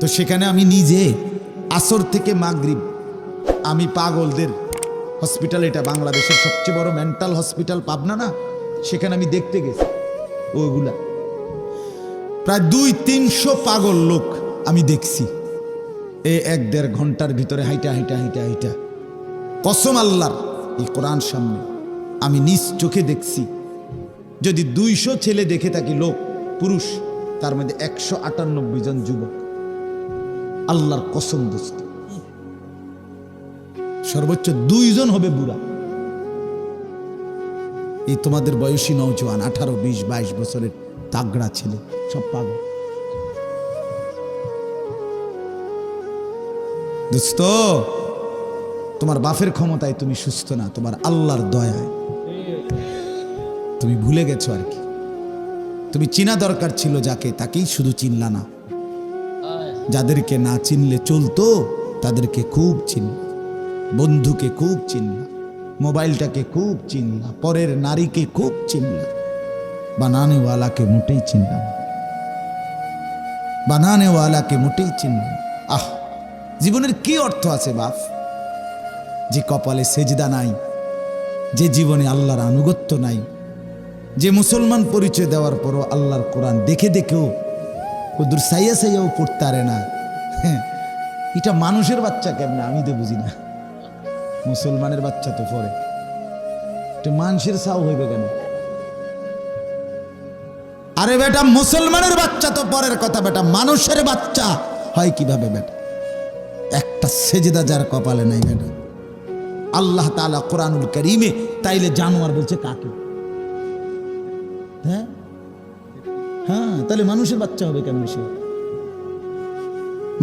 তো সেখানে আমি নিজে আসর থেকে মাগরিব, আমি পাগলদের হসপিটাল এটা বাংলাদেশের সবচেয়ে বড় মেন্টাল হসপিটাল পাবনা না? সেখানে আমি দেখতে গেছি ওইগুলা। প্রায় দুই তিনশো পাগল লোক আমি দেখছি। এ এক দেড় ঘণ্টার ভিতরে হাইটা হাইটা হাইটা হাইটা। কসম আল্লাহর এই কোরআন সামনে। আমি নিজ চোখে দেখছি। যদি দুইশো ছেলে দেখে থাকি লোক, পুরুষ, তার মধ্যে একশো আটানব্বই জন যুবক। আল্লাহর কসম দোস্ত সর্বোচ্চ দুইজন হবে বুড়া। এই তোমাদের বয়সী নৌজওয়ান আঠারো, বিশ, বাইশ বছরের তাগড়া ছেলে, সব পাগল। দোস্ত, তোমার বাপের ক্ষমতায় তুমি সুস্থ না, তোমার আল্লাহর দয়ায়। তুমি ভুলে গেছো আর কি। তুমি চিনা দরকার ছিল যাকে, তাকেই শুধু চিনলা না। যাদেরকে না চিনলে চলতো, তাদেরকে খুব চিন, বন্ধুকে খুব চিনলা মোবাইলটাকে খুব চিনলা পরের নারীকে খুব চিনলা বানানেওয়ালাকে মোটেই চিনলাম। বানানেওয়ালাকে মোটেই চিনলাম আহ, জীবনের কি অর্থ আছে বাপ যে কপালে সেজদা নাই, যে জীবনে আল্লাহর আনুগত্য নাই, যে মুসলমান পরিচয় দেওয়ার পরও আল্লাহর কোরআন দেখে দেখেও কদুর সাইয়া সাইয়াও পড়তে পারে না। হ্যাঁ, এটা মানুষের বাচ্চা কেমনে? আমি তো বুঝি না। মুসলমানের বাচ্চা তো পড়ে। এটা মানুষের সাও হইবে কেন? আরে বেটা মুসলমানের বাচ্চা তো পরের কথা বেটা। মানুষের বাচ্চা হয় কীভাবে বেটা? একটা সেজেদা যার কপালে নাই বেটা। আল্লাহ তাআলা কোরআনুল করিমে তাইলে জানোয়ার বলছে কাকে? হ্যাঁ? হ্যাঁ তাহলে মানুষের বাচ্চা হবে কেমন সে?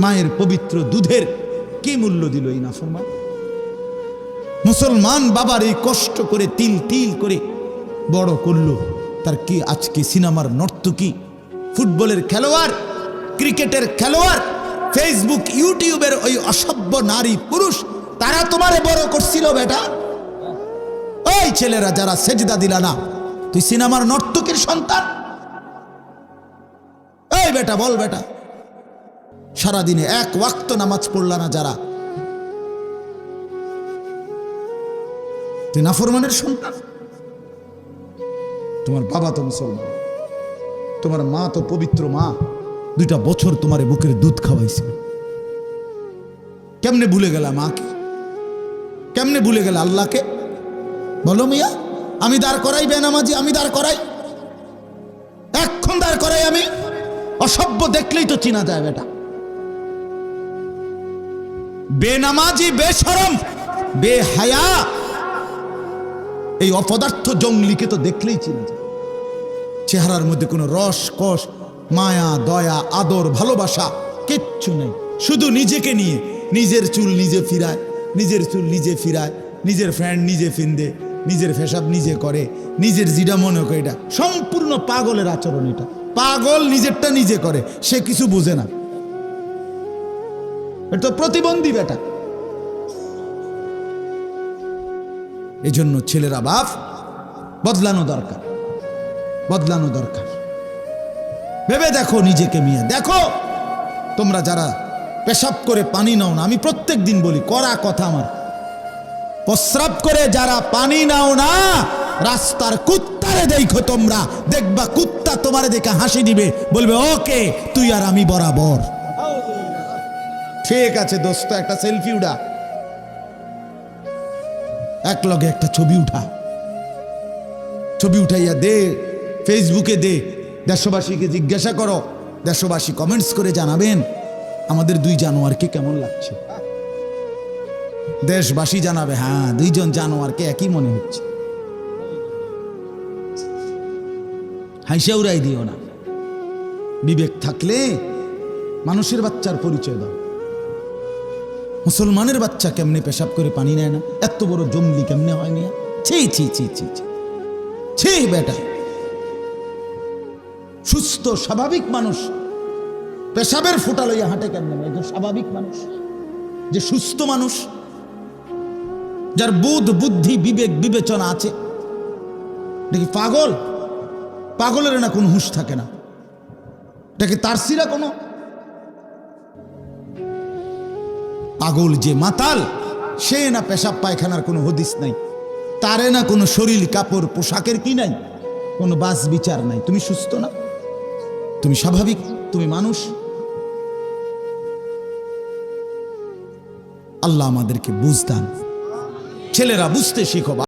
মায়ের পবিত্র দুধের কি মূল্য দিল এই নাফরমান? মুসলমান বাবার এই কষ্ট করে তিল তিল করে বড় করল, তার কি আজকে সিনেমার নর্তকী, ফুটবলের খেলোয়াড়, ক্রিকেটের খেলোয়াড়, ফেসবুক, ইউটিউবের ওই অসভ্য নারী পুরুষ, তারা তোমারে বড় করছিল বেটা? ওই ছেলেরা যারা সেজদা দিলা না, তুই সিনেমার নর্তকীর সন্তান? এই বেটা, বল বেটা। সারাদিনে এক ওয়াক্ত নামাজ পড়লা না যারা? তুই নাফরমানের সন্তান? তোমার বাবা তো মুসলমান। তোমার মা তো পবিত্র মা। দুইটা বছর তোমার বুকের দুধ খাওয়াইছিল কেমনে ভুলে গেলা মাকে কেমনে ভুলে গেলে আল্লাহকে? বলো মিয়া, আমি দাঁড় করাই বেনামাজি, আমি দাঁড় করাই। এক্ষণ দাঁড় করাই আমি। অসভ্য দেখলেই তো চিনা যায় বেটা। বেনামাজি বেসরম বেহায়া, এই অপদার্থ জঙ্গলিকে তো দেখলেই চিনা যায়। চেহারার মধ্যে কোনো রস, কষ, মায়া, দয়া, আদর, ভালোবাসা কিচ্ছু নেই। শুধু নিজেকে নিয়ে, নিজের চুল নিজে ফিরায়, নিজের চুল নিজে ফিরায়, নিজের ফ্যান্ড নিজে ফিন্দে, নিজের ফেসাব নিজে করে, নিজের জিডা মনে করে এটা। সম্পূর্ণ পাগলের আচরণ এটা। পাগল নিজেরটা নিজে করে, সে কিছু বুঝে না। এটা তো প্রতিবন্ধী বেটা। এজন্য ছেলেরা বাপ, বদলানো দরকার বদলানো দরকার। ভেবে দেখো নিজেকে মিয়া, দেখো তোমরা যারা পেশাব করে পানি নাও না, আমি প্রত্যেক দিন বলি করা কথা আমার। প্রস্রাব করে যারা পানি নাও না রাস্তার কুত্তারে দেখো তোমরা। দেখবা কুত্তা তোমারে দেখে হাসি দিবে। বলবে, ওকে, তুই আর আমি বরাবর। ঠিক আছে দোস্ত, একটা সেলফি উঠা। এক লগে একটা ছবি উঠা। ছবি উঠাইয়া দে, ফেসবুকে দে। দেশবাসীকে জিজ্ঞাসা করো। দেশবাসী কমেন্টস করে জানাবেন, আমাদের দুই জানোয়ারকে কেমন লাগছে? দেশবাসী জানাবে হ্যাঁ দুইজন জানোয়ারকে একই মনে হচ্ছে। হাইসা উড়াই দিও না। বিবেক থাকলে মানুষের বাচ্চার পরিচয় দাও। মুসলমানের বাচ্চা কেমনে পেশাব করে পানি নেয় না? এত বড় জঙ্গলি কেমনে হয় মিয়া? ছি ছি ছি ছি ছি। ছি, বেটা। সুস্থ, স্বাভাবিক মানুষ পেশাবের ফোটা লইয়া হাঁটে কেমনে একজন স্বাভাবিক মানুষ। যে সুস্থ মানুষ, যার বুধ, বুদ্ধি, বিবেক, বিবেচনা আছে। দেখি পাগল? পাগলের না কোনো হুঁশ থাকে না। এটা কি তারসিরা কোনো? পাগল যে মাতাল, সে না পেশাব পায়খানার কোনো হদিস নাই। তারে না কোনো শরীর, কাপড়, পোশাকের কি নাই? কোনো বাস বিচার নাই। তুমি সুস্থ না? তুমি স্বাভাবিক? তুমি মানুষ? আল্লাহ আমাদেরকে বুঝতাম ছেলেরা বুঝতে শিখো